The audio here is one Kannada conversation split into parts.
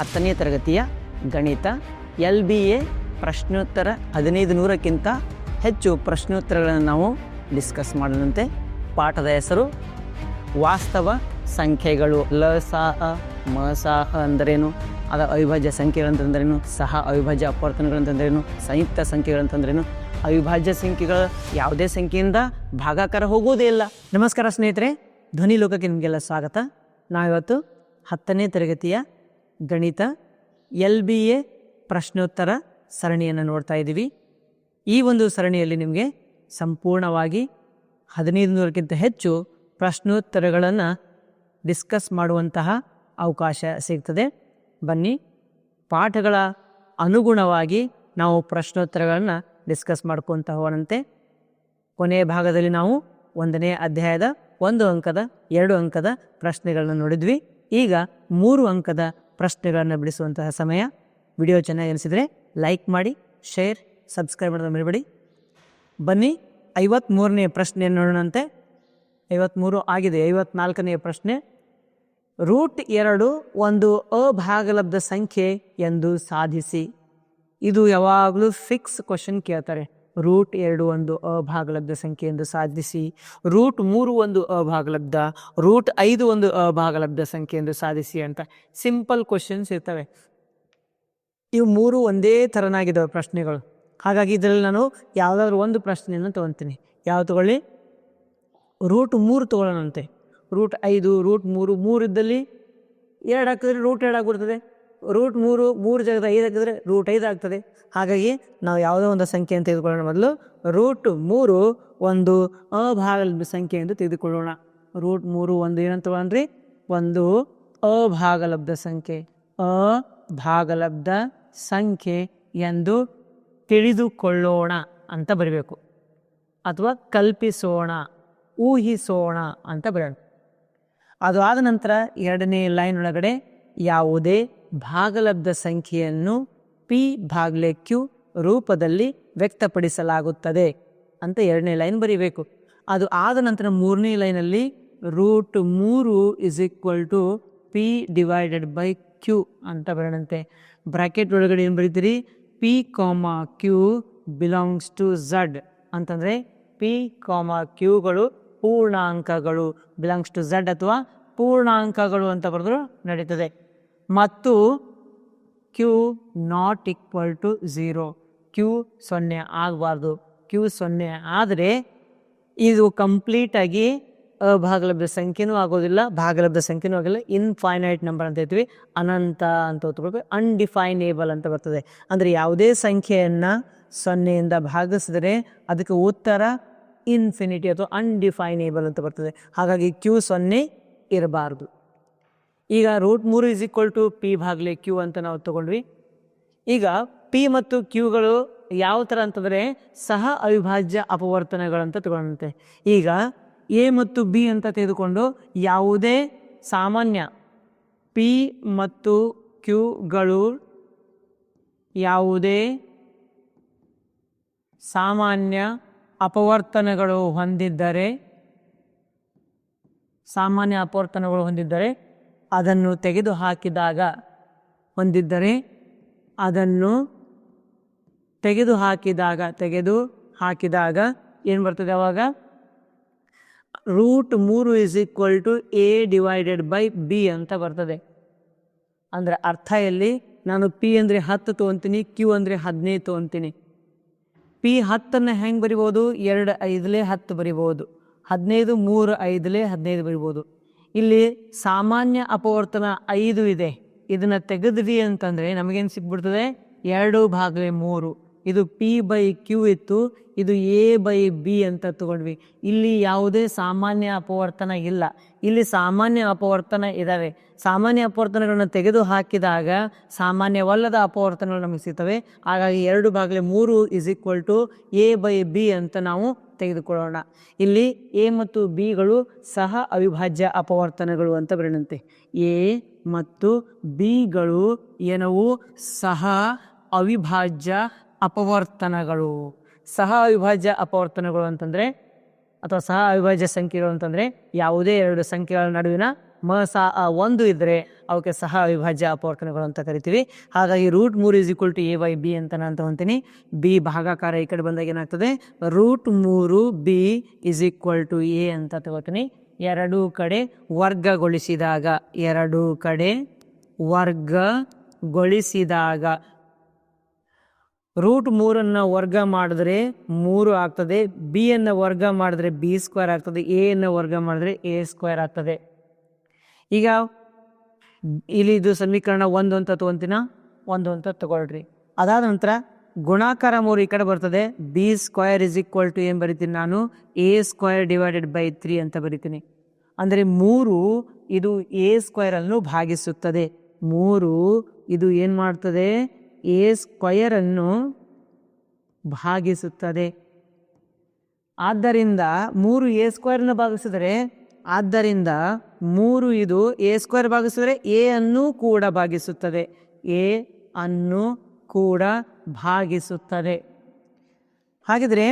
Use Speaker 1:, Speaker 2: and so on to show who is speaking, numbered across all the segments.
Speaker 1: ಹತ್ತನೇ ತರಗತಿಯ ಗಣಿತ, ಎಲ್ ಬಿ ಎ ಪ್ರಶ್ನೋತ್ತರ ಹದಿನೈದು ನೂರಕ್ಕಿಂತ ಹೆಚ್ಚು ಪ್ರಶ್ನೋತ್ತರಗಳನ್ನು ನಾವು ಡಿಸ್ಕಸ್ ಮಾಡದಂತೆ ಪಾಠದ ಹೆಸರು ವಾಸ್ತವ ಸಂಖ್ಯೆಗಳು. ಲ, ಸ ಮ, ಸ, ಅ ಅಂದರೇನು? ಅದರ ಅವಿಭಾಜ್ಯ ಸಂಖ್ಯೆಗಳಂತಂದ್ರೇನು ಸಹ ಅವಿಭಾಜ್ಯ ಅಪವರ್ತನಗಳಂತಂದ್ರೇನು ಸಂಯುಕ್ತ ಸಂಖ್ಯೆಗಳಂತಂದ್ರೇನು ಅವಿಭಾಜ್ಯ ಸಂಖ್ಯೆಗಳ ಯಾವುದೇ ಸಂಖ್ಯೆಯಿಂದ ಭಾಗಾಕಾರ ಹೋಗುವುದೇ ಇಲ್ಲ. ನಮಸ್ಕಾರ ಸ್ನೇಹಿತರೆ ಧ್ವನಿ ಲೋಕಕ್ಕೆ ನಿಮಗೆಲ್ಲ ಸ್ವಾಗತ. ನಾವಿವತ್ತು ಹತ್ತನೇ ತರಗತಿಯ ಗಣಿತ, ಎಲ್ ಬಿ ಎ, ಪ್ರಶ್ನೋತ್ತರ ಸರಣಿಯನ್ನು ನೋಡ್ತಾ ಇದ್ದೀವಿ. ಈ ಒಂದು ಸರಣಿಯಲ್ಲಿ ನಿಮಗೆ ಸಂಪೂರ್ಣವಾಗಿ ಹದಿನೈದು ನೂರಕ್ಕಿಂತ ಹೆಚ್ಚು ಪ್ರಶ್ನೋತ್ತರಗಳನ್ನು ಡಿಸ್ಕಸ್ ಮಾಡುವಂತಹ ಅವಕಾಶ ಸಿಗ್ತದೆ. ಬನ್ನಿ, ಪಾಠಗಳ ಅನುಗುಣವಾಗಿ ನಾವು ಪ್ರಶ್ನೋತ್ತರಗಳನ್ನು ಡಿಸ್ಕಸ್ ಮಾಡ್ಕೊತ ಹೋಗೋಣಂತೆ. ಕೊನೆಯ ಭಾಗದಲ್ಲಿ ನಾವು ಒಂದನೇ ಅಧ್ಯಾಯದ ಒಂದು ಅಂಕದ, ಎರಡು ಅಂಕದ ಪ್ರಶ್ನೆಗಳನ್ನು ನೋಡಿದ್ವಿ. ಈಗ ಮೂರು ಅಂಕದ ಪ್ರಶ್ನೆಗಳನ್ನು ಬಿಡಿಸುವಂತಹ ಸಮಯ. ವಿಡಿಯೋ ಚೆನ್ನಾಗಿ ಅನಿಸಿದರೆ ಲೈಕ್ ಮಾಡಿ, ಶೇರ್, ಸಬ್ಸ್ಕ್ರೈಬ್ ಮಾಡೋದು ಮರಿಬೇಡಿ. ಬನ್ನಿ ಐವತ್ತ್ಮೂರನೇ ಪ್ರಶ್ನೆ ನೋಡೋಣಂತೆ. ಐವತ್ತ್ಮೂರು ಆಗಿದೆ ಐವತ್ನಾಲ್ಕನೆಯ ಪ್ರಶ್ನೆ. ರೂಟ್ ಎರಡು ಒಂದು ಅಭಾಗಲಬ್ಧ ಸಂಖ್ಯೆ ಎಂದು ಸಾಧಿಸಿ. ಇದು ಯಾವಾಗಲೂ ಫಿಕ್ಸ್ ಕ್ವಶನ್ ಕೇಳ್ತಾರೆ. ರೂಟ್ ಎರಡು ಒಂದು ಅಭಾಗಲಬ್ಧ ಸಂಖ್ಯೆ ಎಂದು ಸಾಧಿಸಿ, ರೂಟ್ ಮೂರು ಒಂದು ಅಭಾಗಲಬ್ಧ, ರೂಟ್ ಐದು ಒಂದು ಅಭಾಗಲಬ್ಧ ಸಂಖ್ಯೆ ಎಂದು ಸಾಧಿಸಿ ಅಂತ ಸಿಂಪಲ್ ಕ್ವಶನ್ಸ್ ಇರ್ತವೆ. ಇವು ಮೂರು ಒಂದೇ ಥರನಾಗಿದ್ದಾವೆ ಪ್ರಶ್ನೆಗಳು. ಹಾಗಾಗಿ ಇದರಲ್ಲಿ ನಾನು ಯಾವುದಾದ್ರೂ ಒಂದು ಪ್ರಶ್ನೆಯನ್ನು ತೊಗೊತೀನಿ. ಯಾವ ತಗೊಳ್ಳಿ? ರೂಟ್ ಮೂರು ತಗೊಳ್ಳೋಣಂತೆ. ರೂಟ್ ಐದು, ರೂಟ್ ಮೂರು ಮೂರು ಇದ್ದಲ್ಲಿ ಎರಡು ಹಾಕಿದ್ರೆ ರೂಟ್ ಎರಡು ಆಗಿಬಿಡ್ತದೆ. ರೂಟ್ ಮೂರು ಮೂರು ಜಾಗದ ಐದು ಹಾಕಿದ್ರೆ ರೂಟ್ ಐದು ಆಗ್ತದೆ. ಹಾಗಾಗಿ ನಾವು ಯಾವುದೋ ಒಂದು ಸಂಖ್ಯೆಯನ್ನು ತೆಗೆದುಕೊಳ್ಳೋಣ ಮೊದಲು. ರೂಟ್ ಮೂರು ಒಂದು ಅಭಾಗಲಬ್ಧ ಸಂಖ್ಯೆ ಎಂದು ತೆಗೆದುಕೊಳ್ಳೋಣ. ರೂಟ್ ಮೂರು ಒಂದು ಏನಂತ ತಗೊಂಡ್ರಿ? ಒಂದು ಅಭಾಗಲಬ್ಧ ಸಂಖ್ಯೆ. ಅಭಾಗಲಬ್ಧ ಸಂಖ್ಯೆ ಎಂದು ತಿಳಿದುಕೊಳ್ಳೋಣ ಅಂತ ಬರಿಬೇಕು. ಅಥವಾ ಕಲ್ಪಿಸೋಣ, ಊಹಿಸೋಣ ಅಂತ ಬರೋಣ ಅದು ಆದ ನಂತರ ಎರಡನೇ ಲೈನ್ ಒಳಗಡೆ ಯಾವುದೇ ಭಾಗಲಬ್ಧ ಸಂಖ್ಯೆಯನ್ನು ಪಿ ಭಾಗ್ಲೆ ಕ್ಯೂ ರೂಪದಲ್ಲಿ ವ್ಯಕ್ತಪಡಿಸಲಾಗುತ್ತದೆ ಅಂತ ಎರಡನೇ ಲೈನ್ ಬರೀಬೇಕು. ಅದು ಆದ ನಂತರ ಮೂರನೇ ಲೈನಲ್ಲಿ ರೂಟ್ ಮೂರು is equal to P divided by Q ಅಂತ ಬರೋಣಂತೆ ಬ್ರಾಕೆಟ್ ಒಳಗಡೆ ಏನು ಬರೀತೀರಿ? P comma Q belongs to Z ಅಂತಂದರೆ ಪಿ ಕಾಮ ಕ್ಯೂಗಳು ಪೂರ್ಣಾಂಕಗಳು. ಬಿಲಾಂಗ್ಸ್ ಟು ಝಡ್ ಅಥವಾ ಪೂರ್ಣಾಂಕಗಳು ಅಂತ ಬರೆದ್ರು ನಡೀತದೆ. ಮತ್ತು q not equal to zero q ಸೊನ್ನೆ ಆಗಬಾರ್ದು. ಕ್ಯೂ ಸೊನ್ನೆ ಆದರೆ ಇದು ಕಂಪ್ಲೀಟಾಗಿ ಭಾಗಲಬ್ಧ ಸಂಖ್ಯೆನೂ ಆಗೋದಿಲ್ಲ, ಭಾಗಲಬ್ಧ ಸಂಖ್ಯೆನೂ ಆಗೋಲ್ಲ. ಇನ್ಫೈನೈಟ್ ನಂಬರ್ ಅಂತ ಹೇಳ್ತೀವಿ. ಅನಂತ ಅಂತ ಹೊತ್ಕೊಳ್ಬೇಕು ಅನ್ಡಿಫೈನೇಬಲ್ ಅಂತ ಬರ್ತದೆ. ಅಂದರೆ ಯಾವುದೇ ಸಂಖ್ಯೆಯನ್ನು ಸೊನ್ನೆಯಿಂದ ಭಾಗಿಸಿದರೆ ಅದಕ್ಕೆ ಉತ್ತರ ಇನ್ಫಿನಿಟಿ ಅಥವಾ ಅನ್ಡಿಫೈನೇಬಲ್ ಅಂತ ಬರ್ತದೆ. ಹಾಗಾಗಿ ಕ್ಯೂ ಸೊನ್ನೆ ಇರಬಾರ್ದು. ಈಗ ರೂಟ್ ಮೂರು ಇಸ್ ಈಕ್ವಲ್ ಟು ಪಿ ಭಾಗಲೆ ಕ್ಯೂ ಅಂತ ನಾವು ತಗೊಂಡ್ವಿ. ಈಗ ಪಿ ಮತ್ತು ಕ್ಯೂಗಳು ಯಾವ ಥರ ಅಂತಂದರೆ ಸಹ ಅವಿಭಾಜ್ಯ ಅಪವರ್ತನಗಳಂತ ತಗೊಂಡಂತೆ. ಈಗ ಎ ಮತ್ತು ಬಿ ಅಂತ ತೆಗೆದುಕೊಂಡು ಯಾವುದೇ ಸಾಮಾನ್ಯ ಪಿ ಮತ್ತು ಕ್ಯೂಗಳು ಯಾವುದೇ ಸಾಮಾನ್ಯ ಅಪವರ್ತನಗಳು ಹೊಂದಿದ್ದರೆ, ಸಾಮಾನ್ಯ ಅಪವರ್ತನಗಳು ಹೊಂದಿದ್ದರೆ ಅದನ್ನು ತೆಗೆದು ಹಾಕಿದಾಗ ಹೊಂದಿದ್ದರೆ ಅದನ್ನು ತೆಗೆದು ಹಾಕಿದಾಗ ತೆಗೆದು ಹಾಕಿದಾಗ ಏನು ಬರ್ತದೆ ಅವಾಗ? ರೂಟ್ ಮೂರು is equal to a divided by b ಅಂತ ಬರ್ತದೆ. ಅಂದರೆ ಅರ್ಥ ಎಲ್ಲಿ? ನಾನು ಪಿ ಅಂದರೆ ಹತ್ತು ತೊಗೊತೀನಿ ಕ್ಯೂ ಅಂದರೆ ಹದಿನೈದು ತೊಗೊತೀನಿ ಪಿ ಹತ್ತನ್ನು ಹೆಂಗೆ ಬರಿಬೋದು? ಎರಡು ಐದಲೇ ಹತ್ತು ಬರಿಬೋದು. ಹದಿನೈದು, ಮೂರು ಐದಲೇ ಹದಿನೈದು ಬರಿಬೋದು. ಇಲ್ಲಿ ಸಾಮಾನ್ಯ ಅಪವರ್ತನ ಐದು ಇದೆ. ಇದನ್ನು ತೆಗೆದ್ರಿ ಅಂತಂದರೆ ನಮಗೇನು ಸಿಕ್ಬಿಡ್ತದೆ ಎರಡು ಭಾಗವೇ ಮೂರು. ಇದು ಪಿ ಬೈ ಕ್ಯೂ ಇತ್ತು. ಇದು ಎ ಬೈ ಬಿ ಅಂತ ತಗೊಂಡ್ವಿ. ಇಲ್ಲಿ ಯಾವುದೇ ಸಾಮಾನ್ಯ ಅಪವರ್ತನ ಇಲ್ಲ. ಇಲ್ಲಿ ಸಾಮಾನ್ಯ ಅಪವರ್ತನ ಇದ್ದಾವೆ ಸಾಮಾನ್ಯ ಅಪವರ್ತನಗಳನ್ನು ತೆಗೆದು ಹಾಕಿದಾಗ ಸಾಮಾನ್ಯವಲ್ಲದ ಅಪವರ್ತನಗಳು ನಮಗೆ ಸಿಗ್ತವೆ. ಹಾಗಾಗಿ ಎರಡು ಭಾಗಲೇ ಮೂರು is equal to a by b ಅಂತ ನಾವು ತೆಗೆದುಕೊಳ್ಳೋಣ. ಇಲ್ಲಿ ಎ ಮತ್ತು ಬಿಗಳು ಸಹ ಅವಿಭಾಜ್ಯ ಅಪವರ್ತನಗಳು ಅಂತ ಬರೆಯಂತೆ. ಎ ಮತ್ತು ಬಿಗಳು ಏನವು? ಸಹ ಅವಿಭಾಜ್ಯ ಅಪವರ್ತನಗಳು. ಸಹ ಅವಿಭಾಜ್ಯ ಅಪವರ್ತನಗಳು ಅಂತಂದರೆ, ಅಥವಾ ಸಹ ಅವಿಭಾಜ್ಯ ಸಂಖ್ಯೆಗಳು ಅಂತಂದರೆ ಯಾವುದೇ ಎರಡು ಸಂಖ್ಯೆಗಳ ನಡುವಿನ ಮ ಸ ಒಂದು ಇದ್ದರೆ ಅವಕ್ಕೆ ಸಹ ಅವಿಭಾಜ್ಯ ಅಪವರ್ತನಗಳು ಅಂತ ಕರಿತೀವಿ. ಹಾಗಾಗಿ ರೂಟ್ ಮೂರು is equal to a by b ಅಂತ ನಾನು ತಗೊತೀನಿ ಬಿ ಭಾಗಾಕಾರ ಈ ಕಡೆ ಬಂದಾಗ ಏನಾಗ್ತದೆ? ರೂಟ್ ಮೂರು b is equal to a ಅಂತ ತಗೋತೀನಿ. ಎರಡೂ ಕಡೆ ವರ್ಗಗೊಳಿಸಿದಾಗ, ಎರಡೂ ಕಡೆ ವರ್ಗಗೊಳಿಸಿದಾಗ. ರೂಟ್ ಮೂರನ್ನು ವರ್ಗ ಮಾಡಿದ್ರೆ ಮೂರು ಆಗ್ತದೆ. ಬಿ ಅನ್ನು ವರ್ಗ ಮಾಡಿದ್ರೆ ಬಿ ಸ್ಕ್ವೇರ್ ಆಗ್ತದೆ. ಎ ಅನ್ನು ವರ್ಗ ಮಾಡಿದ್ರೆ ಎ ಸ್ಕ್ವೇರ್ ಆಗ್ತದೆ. ಈಗ ಇಲ್ಲಿ ಇದು ಸಮೀಕರಣ ಒಂದು ಅಂತ ತೊಗೊಂತೀನ? ಒಂದು ಅಂತ ತಗೊಳ್ರಿ. ಅದಾದ ನಂತರ ಗುಣಾಕಾರ ಮೂರು ಈ ಕಡೆ ಬರ್ತದೆ. B square is equal to ಏನು ಬರಿತೀನಿ ನಾನು? A square divided by three ಅಂತ ಬರಿತೀನಿ. ಅಂದರೆ ಮೂರು ಇದು ಎ ಸ್ಕ್ವಯರನ್ನು ಭಾಗಿಸುತ್ತದೆ. ಮೂರು ಇದು ಏನು ಮಾಡ್ತದೆ? ಎ ಸ್ಕ್ವಯರನ್ನು ಭಾಗಿಸುತ್ತದೆ. ಆದ್ದರಿಂದ ಮೂರು ಎ ಸ್ಕ್ವಯರ್ನ ಭಾಗಿಸಿದರೆ ಆದ್ದರಿಂದ ಮೂರು ಇದು ಎ ಸ್ಕ್ವೇರ್ ಭಾಗಿಸಿದರೆ ಎ ಅನ್ನು ಕೂಡ ಭಾಗಿಸುತ್ತದೆ. ಎ ಅನ್ನು ಕೂಡ ಭಾಗಿಸುತ್ತದೆ. ಹಾಗಿದ್ರೆ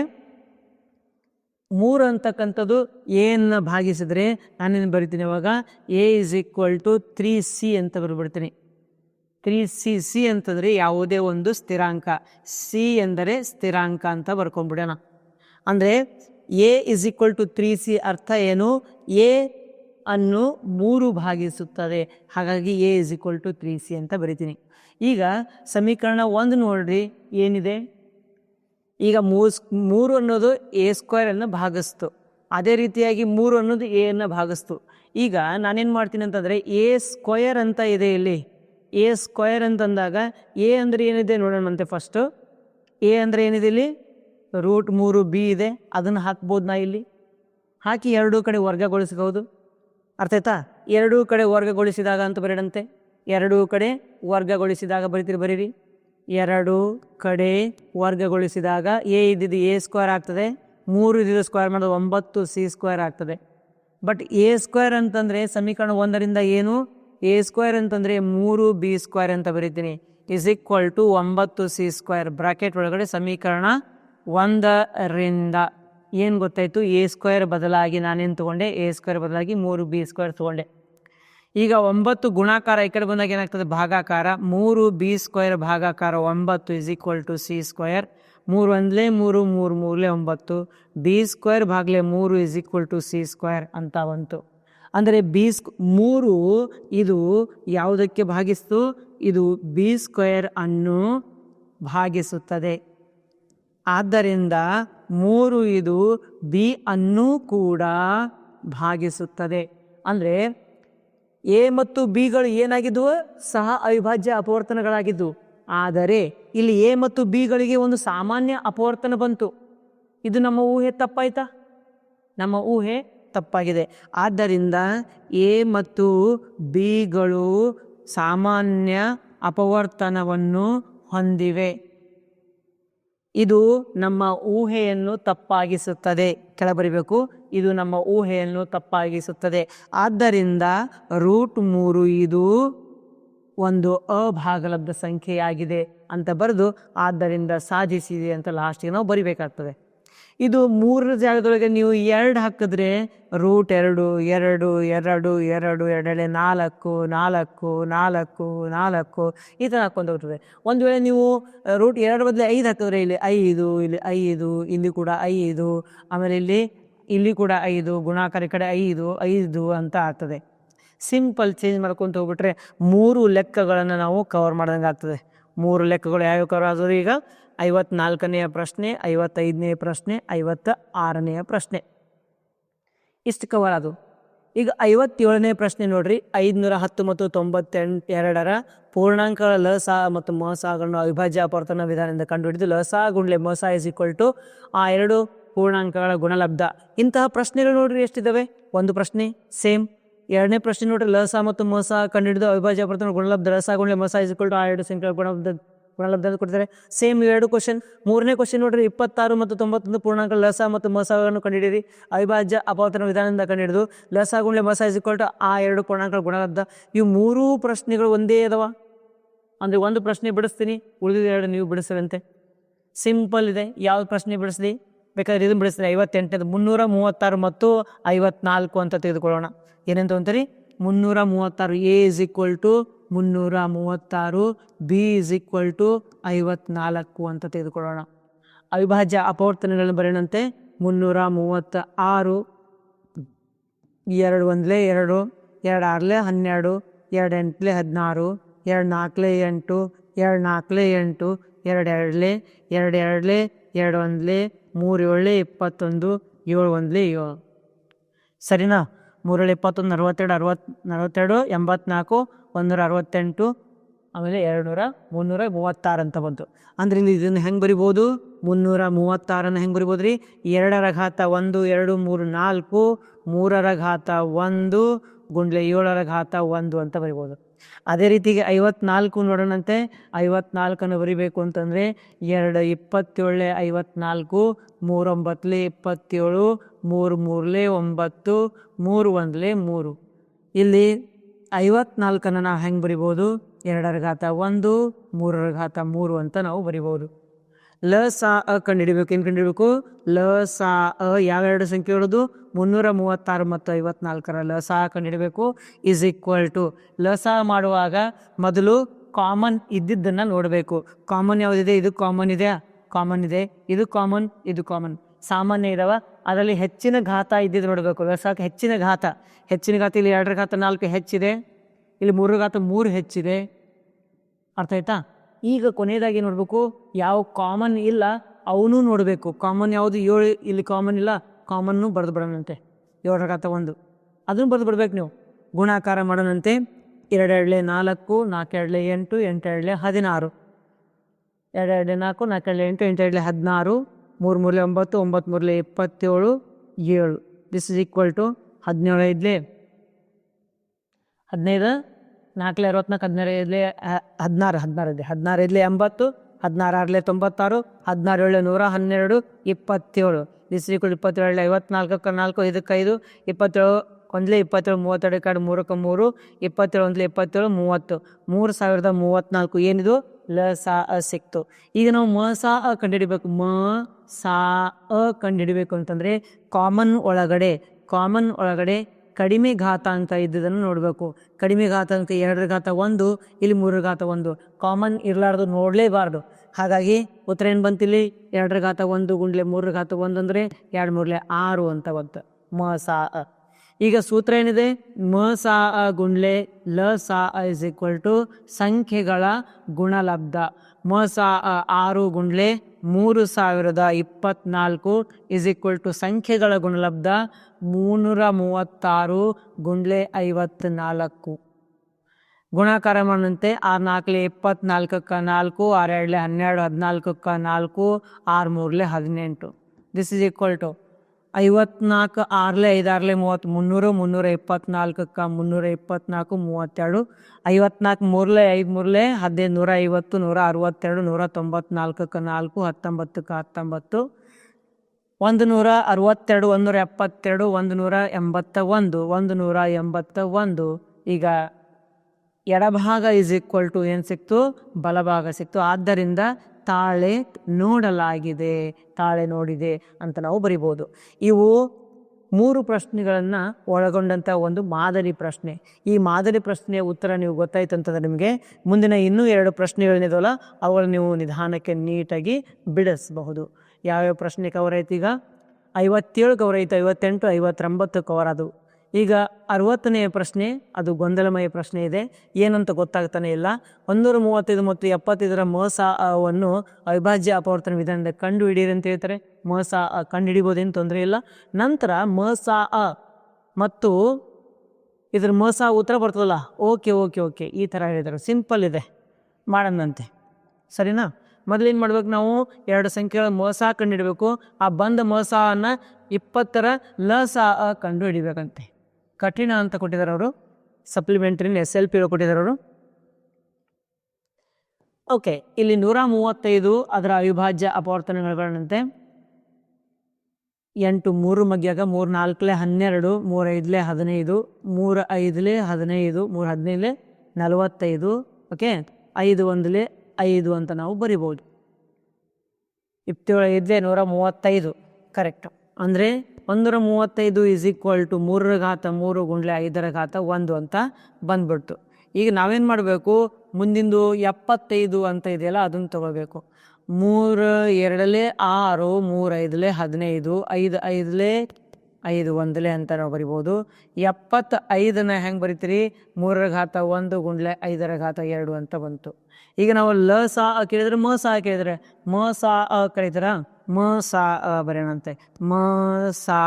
Speaker 1: ಮೂರು ಅಂತಕ್ಕಂಥದ್ದು ಎನ್ನ ಭಾಗಿಸಿದರೆ ನಾನೇನು ಬರಿತೀನಿ ಇವಾಗ? A is equal to three c ಅಂತ ಬರ್ಬಿಡ್ತೀನಿ. ತ್ರೀ ಸಿ ಸಿ ಅಂತಂದರೆ ಯಾವುದೇ ಒಂದು ಸ್ಥಿರಾಂಕ. ಸಿ ಎಂದರೆ ಸ್ಥಿರಾಂಕ ಅಂತ ಬರ್ಕೊಂಡ್ಬಿಡೋಣ ಅಂದರೆ a is equal to three c ಅರ್ಥ ಏನು? ಎ ಅನ್ನು ಮೂರು ಭಾಗಿಸುತ್ತದೆ. ಹಾಗಾಗಿ a is equal to three c ಅಂತ ಬರಿತೀನಿ. ಈಗ ಸಮೀಕರಣ ಒಂದು ನೋಡ್ರಿ, ಏನಿದೆ? ಈಗ ಮೂರು ಮೂರು ಅನ್ನೋದು ಎ ಸ್ಕ್ವೇರನ್ನು ಭಾಗಿಸ್ತು. ಅದೇ ರೀತಿಯಾಗಿ ಮೂರು ಅನ್ನೋದು ಎ ಅನ್ನು ಭಾಗಿಸ್ತು. ಈಗ ನಾನೇನು ಮಾಡ್ತೀನಿ ಅಂತಂದರೆ ಎ ಸ್ಕ್ವಯರ್ ಅಂತ ಇದೆ ಇಲ್ಲಿ. ಎ ಸ್ಕ್ವಯರ್ ಅಂತಂದಾಗ ಎ ಅಂದರೆ ಏನಿದೆ ನೋಡೋಣಂತೆ ಫಸ್ಟು ಎ ಅಂದರೆ ಏನಿದೆ ಇಲ್ಲಿ? ರೂಟ್ ಮೂರು ಬಿ ಇದೆ. ಅದನ್ನು ಹಾಕ್ಬೋದು ನಾ ಇಲ್ಲಿ? ಹಾಕಿ ಎರಡೂ ಕಡೆ ವರ್ಗಗೊಳಿಸಬಹುದು ಅರ್ಥ ಆಯ್ತಾ? ಎರಡೂ ಕಡೆ ವರ್ಗಗೊಳಿಸಿದಾಗ ಅಂತ ಬರೀಡಂತೆ ಎರಡೂ ಕಡೆ ವರ್ಗಗೊಳಿಸಿದಾಗ ಬರಿತೀರಿ, ಬರೀರಿ. ಎರಡು ಕಡೆ ವರ್ಗಗೊಳಿಸಿದಾಗ ಎ ಇದ್ದಿದ್ದು ಎ ಸ್ಕ್ವೇರ್ ಆಗ್ತದೆ, ಮೂರು ಇದ್ದಿದ್ದು ಸ್ಕ್ವೇರ್ ಮಾಡೋದು ಒಂಬತ್ತು ಸಿ ಸ್ಕ್ವೇರ್ ಆಗ್ತದೆ. ಬಟ್ ಎ ಸ್ಕ್ವೇರ್ ಅಂತಂದರೆ ಸಮೀಕರಣ ಒಂದರಿಂದ ಏನು? ಎ ಸ್ಕ್ವೇರ್ ಅಂತಂದರೆ ಮೂರು ಬಿ ಸ್ಕ್ವೇರ್ ಅಂತ ಬರೀತೀನಿ. ಇಸ್ ಈಕ್ವಲ್ ಟು ಒಂಬತ್ತು ಸಿ ಸ್ಕ್ವೇರ್ ಬ್ರಾಕೆಟ್ ಒಳಗಡೆ ಸಮೀಕರಣ ಒಂದರಿಂದ. ಏನು ಗೊತ್ತಾಯಿತು? ಎ ಸ್ಕ್ವೇರ್ ಬದಲಾಗಿ ನಾನೇನು ತೊಗೊಂಡೆ? ಎ ಸ್ಕ್ವೇರ್ ಬದಲಾಗಿ ಮೂರು ಬಿ ಸ್ಕ್ವೇರ್ ತೊಗೊಂಡೆ. ಈಗ ಒಂಬತ್ತು ಗುಣಾಕಾರ ಈ ಕಡೆ ಬಂದಾಗ ಏನಾಗ್ತದೆ? ಭಾಗಾಕಾರ. ಮೂರು ಬಿ ಸ್ಕ್ವೇರ್ ಭಾಗಾಕಾರ ಒಂಬತ್ತು is equal to c square ಮೂರು ಒಂದಲೇ ಮೂರು ಮೂರು ಮೂರಲೇ ಒಂಬತ್ತು. ಬಿ ಸ್ಕ್ವೇರ್ ಭಾಗಲೇ ಮೂರು is equal to c square ಅಂತ ಬಂತು. ಅಂದರೆ ಬಿ ಸ್ಕ್ ಮೂರು ಇದು ಯಾವುದಕ್ಕೆ ಭಾಗಿಸ್ತು? ಇದು ಬಿ ಸ್ಕ್ವೇರ್ ಅನ್ನು ಭಾಗಿಸುತ್ತದೆ. ಆದ್ದರಿಂದ ಮೂರು ಇದು ಬಿ ಅನ್ನು ಕೂಡ ಭಾಗಿಸುತ್ತದೆ. ಅಂದರೆ ಎ ಮತ್ತು ಬಿಗಳು ಏನಾಗಿದ್ವು? ಸಹ ಅವಿಭಾಜ್ಯ ಅಪವರ್ತನಗಳಾಗಿದ್ದವು ಆದರೆ ಇಲ್ಲಿ ಎ ಮತ್ತು ಬಿಗಳಿಗೆ ಒಂದು ಸಾಮಾನ್ಯ ಅಪವರ್ತನ ಬಂತು. ಇದು ನಮ್ಮ ಊಹೆ ತಪ್ಪಾಯ್ತಾ? ನಮ್ಮ ಊಹೆ ತಪ್ಪಾಗಿದೆ. ಆದ್ದರಿಂದ ಎ ಮತ್ತು ಬಿಗಳು ಸಾಮಾನ್ಯ ಅಪವರ್ತನವನ್ನು ಹೊಂದಿವೆ. ಇದು ನಮ್ಮ ಊಹೆಯನ್ನು ತಪ್ಪಾಗಿಸುತ್ತದೆ. ಕೆಳಬರಿಬೇಕು. ಇದು ನಮ್ಮ ಊಹೆಯನ್ನು ತಪ್ಪಾಗಿಸುತ್ತದೆ. ಆದ್ದರಿಂದ ರೂಟ್ ಮೂರು ಇದು ಒಂದು ಅಭಾಗಲಬ್ಧ ಸಂಖ್ಯೆಯಾಗಿದೆ ಅಂತ ಬರೆದು, ಆದ್ದರಿಂದ ಸಾಧಿಸಿದೆ ಅಂತ ಲಾಸ್ಟಿಗೆ ನಾವು ಬರಿಬೇಕಾಗ್ತದೆ. ಇದು ಮೂರರ ಜಾಗದೊಳಗೆ ನೀವು ಎರಡು ಹಾಕಿದ್ರೆ ರೂಟ್ ಎರಡು ಎರಡು ಎರಡು ಎರಡು, ಎರಡೆಳೆ ನಾಲ್ಕು ನಾಲ್ಕು ನಾಲ್ಕು ನಾಲ್ಕು ಈ ಥರ ಹಾಕ್ಕೊಂಡು ಹೋಗ್ತದೆ. ಒಂದು ವೇಳೆ ನೀವು ರೂಟ್ ಎರಡು ಬದಲು ಐದು ಹಾಕಿದ್ರೆ ಇಲ್ಲಿ ಐದು ಇಲ್ಲಿ ಐದು, ಇಲ್ಲಿ ಕೂಡ ಐದು, ಆಮೇಲೆ ಇಲ್ಲಿ ಇಲ್ಲಿ ಕೂಡ ಐದು, ಗುಣಾಕಾರ ಕಡೆ ಐದು ಐದು ಅಂತ ಆಗ್ತದೆ. ಸಿಂಪಲ್ ಚೇಂಜ್ ಮಾಡ್ಕೊತ ಹೋಗ್ಬಿಟ್ರೆ ಮೂರು ಲೆಕ್ಕಗಳನ್ನು ನಾವು ಕವರ್ ಮಾಡ್ದಂಗೆ ಆಗ್ತದೆ. ಮೂರು ಲೆಕ್ಕಗಳು ಯಾವ್ಯಾವ ಕವರ್ ಆಗೋದು ಈಗ? ಐವತ್ನಾಲ್ಕನೆಯ ಪ್ರಶ್ನೆ ಐವತ್ತೈದನೇ ಪ್ರಶ್ನೆ ಐವತ್ತ ಆರನೆಯ ಪ್ರಶ್ನೆ. ಇಷ್ಟು ಕವರ್ ಅದು. ಈಗ ಐವತ್ತೇಳನೇ ಪ್ರಶ್ನೆ ನೋಡ್ರಿ. ಐದುನೂರ ಹತ್ತು ಮತ್ತು ತೊಂಬತ್ತೆಂಟು ಎರಡರ ಪೂರ್ಣಾಂಕಗಳ ಲಸ ಮತ್ತು ಮಹಸಾಗಳನ್ನು ಅವಿಭಾಜ್ಯ ವಿಧಾನದಿಂದ ಕಂಡುಹಿಡಿದು ಲಸ ಗುಂಡ್ಲೆ ಮಸ ಇಸ್ ಈಕ್ವಲ್ ಟು ಆ ಎರಡು ಪೂರ್ಣಾಂಕಗಳ ಗುಣಲಬ್ಧ. ಇಂತಹ ಪ್ರಶ್ನೆಗಳು ನೋಡ್ರಿ ಎಷ್ಟಿದ್ದಾವೆ ಒಂದು ಪ್ರಶ್ನೆ ಸೇಮ್ ಎರಡನೇ ಪ್ರಶ್ನೆ ನೋಡ್ರಿ, ಲಸ ಮತ್ತು ಮೋಸ ಕಂಡುಹಿಡಿದು ಅವಿಭಾಜ್ಯ ಗುಣಲಬ್ಧ, ಲಸ ಗುಂಡ್ಲೆ ಮಸ ಇಸ್ ಈಕ್ವಲ್ ಟು ಆ ಎರಡು ಸಂಖ್ಯೆಗಳ ಗುಣಲಬ್ಧ ಅಂತ ಕೊಡ್ತಾರೆ ಸೇಮ್ ಎರಡು ಕ್ವಶನ್ ಮೂರನೇ ಕ್ವಶನ್ ನೋಡ್ರಿ, ಇಪ್ಪತ್ತಾರು ಮತ್ತು ತೊಂಬತ್ತೊಂದು ಪೂರ್ಣಾಂಕ ಲಸ ಮತ್ತು ಮಸಗಳನ್ನು ಕಂಡುಹಿಡಿಯಿರಿ. ಅವಿಭಾಜ್ಯ ಅಪವರ್ತನ ವಿಧಾನದಿಂದ ಕಂಡುಹಿಡಿದು, ಲಸ ಗುಂಡ್ಲೆ ಮಸ ಇಸ್ ಈಕ್ವಲ್ ಟು ಆ ಎರಡು ಪೂರ್ಣಾಂಕಗಳ ಗುಣಲಬ್ಧ. ಇವು ಮೂರೂ ಪ್ರಶ್ನೆಗಳು ಒಂದೇ ಅದಾವ. ಅಂದರೆ ಒಂದು ಪ್ರಶ್ನೆ ಬಿಡಿಸ್ತೀನಿ ಉಳಿದ ಎರಡು ನೀವು ಬಿಡಿಸಿರಂತೆ. ಸಿಂಪಲ್ ಇದೆ. ಯಾವ ಪ್ರಶ್ನೆ ಬಿಡಿಸ್ಲಿ ಬೇಕಾದ್ರೆ ಇದನ್ನು ಬಿಡಿಸ್ತೀನಿ ಐವತ್ತೆಂಟನೇದು ಮುನ್ನೂರ ಮೂವತ್ತಾರು ಮತ್ತು ಐವತ್ನಾಲ್ಕು ಅಂತ ತೆಗೆದುಕೊಳ್ಳೋಣ. ಏನಂತ ಅಂತೀರಿ? ಮುನ್ನೂರ ಮೂವತ್ತಾರು ಎ ಇಸ್ ಈಕ್ವಲ್ ಟು ಮುನ್ನೂರ ಮೂವತ್ತಾರು ಬಿ ಇಸ್ ಈಕ್ವಲ್ ಟು ಐವತ್ನಾಲ್ಕು ಅಂತ ತೆಗೆದುಕೊಳ್ಳೋಣ. ಅವಿಭಾಜ್ಯ ಅಪವರ್ತನಗಳನ್ನು ಬರೆಯಣಂತೆ ಮುನ್ನೂರ ಮೂವತ್ತ ಆರು ಎರಡು ಒಂದಲೇ ಎರಡು ಎರಡು ಆರಲೇ ಹನ್ನೆರಡು, ಎರಡು ಎಂಟಲೇ ಹದಿನಾರು, ಎರಡು ನಾಲ್ಕಲೇ ಎಂಟು, ಎರಡು ನಾಲ್ಕಲೇ ಎಂಟು, ಎರಡು ಎರಡಲೇ ಎರಡು ಎರಡಲೇ, ಎರಡು ಒಂದಲೇ, ಮೂರು ಏಳಲೇ ಇಪ್ಪತ್ತೊಂದು, ಏಳು ಒಂದಲೇ ಏಳು. ಸರಿನಾ? ಮೂರೇಳು ಇಪ್ಪತ್ತೊಂದು ನಲ್ವತ್ತೆರಡು ಅರವತ್ತು ನಲವತ್ತೆರಡು, ಎಂಬತ್ನಾಲ್ಕು ಒಂದೂರ ಅರವತ್ತೆಂಟು ಆಮೇಲೆ ಎರಡು ನೂರ ಮುನ್ನೂರ ಮೂವತ್ತಾರು ಅಂತ ಬಂತು. ಅಂದ್ರೆ ಇದನ್ನು ಹೆಂಗೆ ಬರಿಬೋದು? ಮುನ್ನೂರ ಮೂವತ್ತಾರನ್ನು ಹೆಂಗೆ ಬರಿಬೋದು ರೀ ಎರಡರ ಘಾತ ಒಂದು, ಎರಡು, ಮೂರು, ನಾಲ್ಕು, ಮೂರರ ಘಾತ ಒಂದು, ಗುಂಡ್ಲೆ ಏಳರ ಘಾತ ಒಂದು ಅಂತ ಬರಿಬೋದು. ಅದೇ ರೀತಿಗೆ ಐವತ್ನಾಲ್ಕು ನೋಡೋಣಂತೆ. ಐವತ್ನಾಲ್ಕನ್ನು ಬರಿಬೇಕು ಅಂತಂದರೆ ಎರಡು ಇಪ್ಪತ್ತೇಳೆ, ಐವತ್ನಾಲ್ಕು, ಮೂರೊಂಬತ್ತಲೆ ಇಪ್ಪತ್ತೇಳು ಮೂರು ಮೂರಲೆ ಒಂಬತ್ತು ಮೂರು ಒಂದಲೇ ಮೂರು. ಇಲ್ಲಿ ಐವತ್ನಾಲ್ಕನ್ನು ನಾವು ಹೆಂಗೆ ಬರಿಬೋದು? ಎರಡರ ಘಾತ ಒಂದು ಮೂರರ ಘಾತ ಮೂರು ಅಂತ ನಾವು ಬರಿಬೋದು. ಲ, ಸಾ, ಅ ಕಂಡಿಡಿಬೇಕು ಏನು ಕಂಡುಹಿಡಬೇಕು? ಲ, ಸಾ, ಅ ಯಾವೆರಡು ಸಂಖ್ಯೆ ಇರೋದು? ಮುನ್ನೂರ ಮೂವತ್ತಾರು ಮತ್ತು ಐವತ್ನಾಲ್ಕರ ಲ, ಸಾ ಕಂಡುಹಿಡಬೇಕು. ಇಸ್ ಈಕ್ವಲ್ ಟು ಲ, ಸಾ ಮಾಡುವಾಗ ಮೊದಲು ಕಾಮನ್ ಇದ್ದಿದ್ದನ್ನು ನೋಡಬೇಕು. ಕಾಮನ್ ಯಾವುದಿದೆ? ಇದು ಕಾಮನ್ ಇದೆ ಕಾಮನ್ ಇದೆ. ಇದು ಕಾಮನ್ ಇದು ಕಾಮನ್ ಸಾಮಾನ್ಯ ಇದಾವ? ಅದರಲ್ಲಿ ಹೆಚ್ಚಿನ ಘಾತ ಇದ್ದಿದ್ದು ನೋಡಬೇಕು. ಲಸಾಕ್ಕೆ ಹೆಚ್ಚಿನ ಘಾತ. ಹೆಚ್ಚಿನ ಘಾತ ಇಲ್ಲಿ ಎರಡರ ಘಾತ ನಾಲ್ಕು ಹೆಚ್ಚಿದೆ. ಇಲ್ಲಿ ಮೂರರ ಘಾತ ಮೂರು ಹೆಚ್ಚಿದೆ. ಅರ್ಥ ಆಯ್ತಾ? ಈಗ ಕೊನೆಯದಾಗಿ ನೋಡಬೇಕು, ಯಾವ ಕಾಮನ್ ಇಲ್ಲ, ಅವನು ನೋಡಬೇಕು. ಕಾಮನ್ ಯಾವುದು? ಏಳು, ಇಲ್ಲಿ ಕಾಮನ್ ಇಲ್ಲ ಕಾಮನ್ನು ಬರೆದು ಬಿಡೋಣಂತೆ. ಏಳರ ಘಾತ ಒಂದು. ಅದನ್ನು ಬರೆದು ಬಿಡ್ಬೇಕು ನೀವು. ಗುಣಾಕಾರ ಮಾಡೋಣಂತೆ. ಎರಡೆರಡಲೆ ನಾಲ್ಕು ನಾಲ್ಕೆರಡಲೆ ಎಂಟು ಎಂಟೆರಡಲೆ ಹದಿನಾರು. ಎರಡೆರಡಲೆ ನಾಲ್ಕು ನಾಲ್ಕೆರಡಲೆ ಎಂಟು ಎಂಟೆರಡಲೆ ಹದಿನಾರು. ಮೂರು ಮೂರಲೆ ಒಂಬತ್ತು ಒಂಬತ್ತು ಮೂರಲೆ ಇಪ್ಪತ್ತೇಳು ಏಳು. ದಿಸ್ ಇಸ್ ಈಕ್ವಲ್ ಟು ಹದಿನೇಳು ಐದಲೆ. ಹದಿನೈದು ನಾಲ್ಕಲೆ ಅರವತ್ನಾಲ್ಕು ಹದಿನಾರು ಇರಲಿ ಹದಿನಾರು ಹದಿನಾರು ಇದೆ ಹದಿನಾರು ಐದಲೇ ಎಂಬತ್ತು, ಹದಿನಾರು ತೊಂಬತ್ತಾರು, ಹದಿನಾರು ಏಳು ನೂರ ಹನ್ನೆರಡು, ಇಪ್ಪತ್ತೇಳು. ಈಕ್ವಲ್ ಇಪ್ಪತ್ತೇಳು ಐವತ್ನಾಲ್ಕಕ್ಕೆ ನಾಲ್ಕು ಇದಕ್ಕೆ ಐದು ಇಪ್ಪತ್ತೇಳು ಒಂದ್ಲೆ ಇಪ್ಪತ್ತೇಳು, ಮೂವತ್ತೆರಡು ಕಡೆ ಮೂರಕ್ಕೆ ಮೂರು, ಇಪ್ಪತ್ತೇಳು ಒಂದ್ಲೆ ಇಪ್ಪತ್ತೇಳು, ಮೂವತ್ತು. ಮೂರು ಸಾವಿರದ ಮೂವತ್ತ್ನಾಲ್ಕು ಏನಿದು? ಲ, ಸಾ, ಅ ಸಿಕ್ತು. ಈಗ ನಾವು ಮ, ಸಾ, ಅ ಕಂಡುಹಿಡಿಬೇಕು. ಮ, ಸಾ, ಅ ಕಂಡುಹಿಡಿಬೇಕು ಅಂತಂದರೆ ಕಾಮನ್ ಒಳಗಡೆ ಕಾಮನ್ ಒಳಗಡೆ ಕಡಿಮೆ ಘಾತ ಅಂತ ಇದ್ದಿದ್ದನ್ನು ನೋಡಬೇಕು. ಕಡಿಮೆ ಘಾತ ಅಂತ ಎರಡರ ಘಾತ ಒಂದು, ಇಲ್ಲಿ ಮೂರರ ಘಾತ ಒಂದು. ಕಾಮನ್ ಇರಲಾರ್ದು ನೋಡಲೇಬಾರ್ದು. ಹಾಗಾಗಿ ಉತ್ತರ ಏನು ಬಂತಿಲ್ಲಿ? ಎರಡರ ಘಾತ ಒಂದು ಗುಂಡ್ಲೆ ಮೂರರ ಘಾತ ಒಂದು ಅಂದರೆ ಎರಡು ಮೂರಲೆ ಆರು ಅಂತ ಬಂತು. ಮ, ಸಾ, ಅ. ಈಗ ಸೂತ್ರ ಏನಿದೆ? ಮ, ಸಾ, ಅ ಗುಂಡ್ಲೆ ಲ, ಸಾ, ಅ ಇಸ್ ಈಕ್ವಲ್ ಟು ಸಂಖ್ಯೆಗಳ ಗುಣಲಬ್ಧ. ಮ, ಸಾ, ಅ ಆರು ಗುಂಡ್ಲೆ ಮೂರು ಸಾವಿರದ ಇಪ್ಪತ್ನಾಲ್ಕು ಇಸ್ ಈಕ್ವಲ್ ಟು ಸಂಖ್ಯೆಗಳ ಗುಣಲಬ್ಧ. ಮೂನ್ನೂರ ಮೂವತ್ತಾರು ಗುಂಡ್ಲೆ ಐವತ್ನಾಲ್ಕು. ಗುಣಾಕಾರ ಮಾಡಂತೆ ಆರು ನಾಲ್ಕಲೆ ಇಪ್ಪತ್ನಾಲ್ಕಕ್ಕೆ ನಾಲ್ಕು ಆರು ಹನ್ನೆರಡು, ಹದಿನಾಲ್ಕಕ್ಕೆ ನಾಲ್ಕು ಆರು ಮೂರಲೆ ಹದಿನೆಂಟು. ದಿಸ್ ಇಸ್ ಈಕ್ವಲ್ ಟು ಐವತ್ನಾಲ್ಕು, ಆರಲೆ ಐದಾರಲೆ ಮೂವತ್ತು, ಮುನ್ನೂರು, ಮುನ್ನೂರ ಇಪ್ಪತ್ನಾಲ್ಕಕ್ಕೆ ಮುನ್ನೂರ ಇಪ್ಪತ್ನಾಲ್ಕು ಮೂವತ್ತೆರಡು. ಐವತ್ನಾಲ್ಕು, ಮೂರಲೆ ಐದು, ಮೂರಲೆ ಹದಿನೈದು, ನೂರ ಐವತ್ತು, ನೂರ ಅರವತ್ತೆರಡು, ನೂರ ತೊಂಬತ್ನಾಲ್ಕಕ್ಕೆ ನಾಲ್ಕು, ಹತ್ತೊಂಬತ್ತಕ್ಕೆ ಹತ್ತೊಂಬತ್ತು. ಒಂದು ನೂರ ಅರವತ್ತೆರಡು ಒಂದು ನೂರ ಎಪ್ಪತ್ತೆರಡು ಒಂದು ನೂರ ಎಂಬತ್ತ ಒಂದು ಒಂದು ನೂರ ಎಂಬತ್ತ ಒಂದು ಈಗ ಎಡಭಾಗ ಈಸ್ ಈಕ್ವಲ್ ಟು ಏನು ಸಿಕ್ತು? ಬಲಭಾಗ ಸಿಕ್ತು. ಆದ್ದರಿಂದ ತಾಳೆ ನೋಡಲಾಗಿದೆ. ತಾಳೆ ನೋಡಿದೆ ಅಂತ ನಾವು ಬರಿಬೋದು. ಇವು ಮೂರು ಪ್ರಶ್ನೆಗಳನ್ನು ಒಳಗೊಂಡಂಥ ಒಂದು ಮಾದರಿ ಪ್ರಶ್ನೆ. ಈ ಮಾದರಿ ಪ್ರಶ್ನೆಯ ಉತ್ತರ ನೀವು ಗೊತ್ತಾಯ್ತು ಅಂತಂದ್ರೆ ನಿಮಗೆ ಮುಂದಿನ ಇನ್ನೂ ಎರಡು ಪ್ರಶ್ನೆಗಳನ್ನಿದವಲ್ಲ ಅವುಗಳನ್ನು ನೀವು ನಿಧಾನಕ್ಕೆ ನೀಟಾಗಿ ಬಿಡಿಸಬಹುದು. ಯಾವ್ಯಾವ ಪ್ರಶ್ನೆ ಕವರ್ ಐತಿ ಈಗ? ಐವತ್ತೇಳು ಕವರ್ ಐತೆ, ಐವತ್ತೆಂಟು ಐವತ್ತೊಂಬತ್ತು ಕವರ್ ಅದು. ಈಗ ಅರವತ್ತನೆಯ ಪ್ರಶ್ನೆ, ಅದು ಗೊಂದಲಮಯ ಪ್ರಶ್ನೆ ಇದೆ. ಏನಂತ ಗೊತ್ತಾಗ್ತಾನೆ ಇಲ್ಲ. ಒಂದೂರ ಮೂವತ್ತೈದು ಮತ್ತು ಎಪ್ಪತ್ತೈದರ ಮೋಸ ಅವನ್ನು ಅವಿಭಾಜ್ಯ ಅಪವರ್ತನ ವಿಧಾನದಿಂದ ಕಂಡು ಹಿಡೀರಿ ಅಂತ ಹೇಳ್ತಾರೆ. ಮೋಸ ಕಂಡು ಹಿಡಿಬೋದೇನು ತೊಂದರೆ ಇಲ್ಲ. ನಂತರ ಮಸ ಅ ಮತ್ತು ಇದ್ರ ಮೋಸ ಉತ್ತರ ಬರ್ತದಲ್ಲ? Okay okay okay. ಈ ಥರ ಹೇಳಿದರು. ಸಿಂಪಲ್ ಇದೆ. ಮಾಡೋಣಂತೆ. ಸರಿನಾ? ಮೊದಲೇನು ಮಾಡ್ಬೇಕು ನಾವು? ಎರಡು ಸಂಖ್ಯೆಗಳ ಮೋಸ ಕಂಡುಹಿಡಬೇಕು. ಆ ಬಂದ ಮೋಸವನ್ನು ಇಪ್ಪತ್ತರ ಲಸ ಕಂಡು ಹಿಡಿಬೇಕಂತೆ ಕಠಿಣ ಅಂತ ಕೊಟ್ಟಿದ್ದಾರೆ ಅವರು. ಸಪ್ಲಿಮೆಂಟ್ರಿನ ಎಸ್ ಎಲ್ ಪಿ ಕೊಟ್ಟಿದ್ದಾರೆ ಅವರು. ಓಕೆ ಇಲ್ಲಿ ನೂರ ಮೂವತ್ತೈದು ಅದರ ಅವಿಭಾಜ್ಯ ಅಪವರ್ತನಗಳಂತೆ ಎಂಟು, ಮೂರು ಮಗ್ಯಾಗ ಮೂರು ನಾಲ್ಕಲೆ ಹನ್ನೆರಡು ಮೂರೈದಲೆ ಹದಿನೈದು, ಮೂರು ಐದಲೆ ಹದಿನೈದು, ಮೂರು ಹದಿನೈದಲೆ ನಲವತ್ತೈದು ಓಕೆ ಐದು ಒಂದಲೇ ಐದು ಅಂತ ನಾವು ಬರಿಬೋದು. ಇಪ್ಪತ್ತೇಳು ಇದ್ದೇ ನೂರ ಮೂವತ್ತೈದು ಕರೆಕ್ಟ್ ಅಂದರೆ ಒಂದರ ಮೂವತ್ತೈದು ಇಸ್ ಈಕ್ವಲ್ ಟು ಮೂರರ ಘಾತ ಮೂರು ಗುಂಡ್ಲೆ ಐದರ ಘಾತ ಒಂದು ಅಂತ ಬಂದ್ಬಿಡ್ತು. ಈಗ ನಾವೇನು ಮಾಡಬೇಕು? ಮುಂದಿಂದು ಎಪ್ಪತ್ತೈದು ಅಂತ ಇದೆಯಲ್ಲ, ಅದನ್ನು ತಗೋಬೇಕು ಮೂರು, ಎರಡಲೇ ಆರು ಮೂರು ಐದಲೇ ಹದಿನೈದು, ಐದು, ಐದಲೇ ಐದು ಒಂದಲೆ ಅಂತ ನಾವು ಬರಿಬೋದು. ಎಪ್ಪತ್ತ ಐದನ್ನ ಹೆಂಗೆ ಬರಿತೀರಿ? ಮೂರರ ಘಾತ ಒಂದು ಗುಂಡ್ಲೆ ಐದರ ಘಾತ ಎರಡು ಅಂತ ಬಂತು. ಈಗ ನಾವು ಲ, ಸಾ, ಅ ಕೇಳಿದ್ರೆ ಮ, ಸಾ ಕೇಳಿದ್ರೆ ಮ, ಸಾ, ಅ ಕರೀತಾರ? ಮ, ಸಾ, ಅ ಬರೆಯೋಣಂತೆ. ಮ, ಸಾ,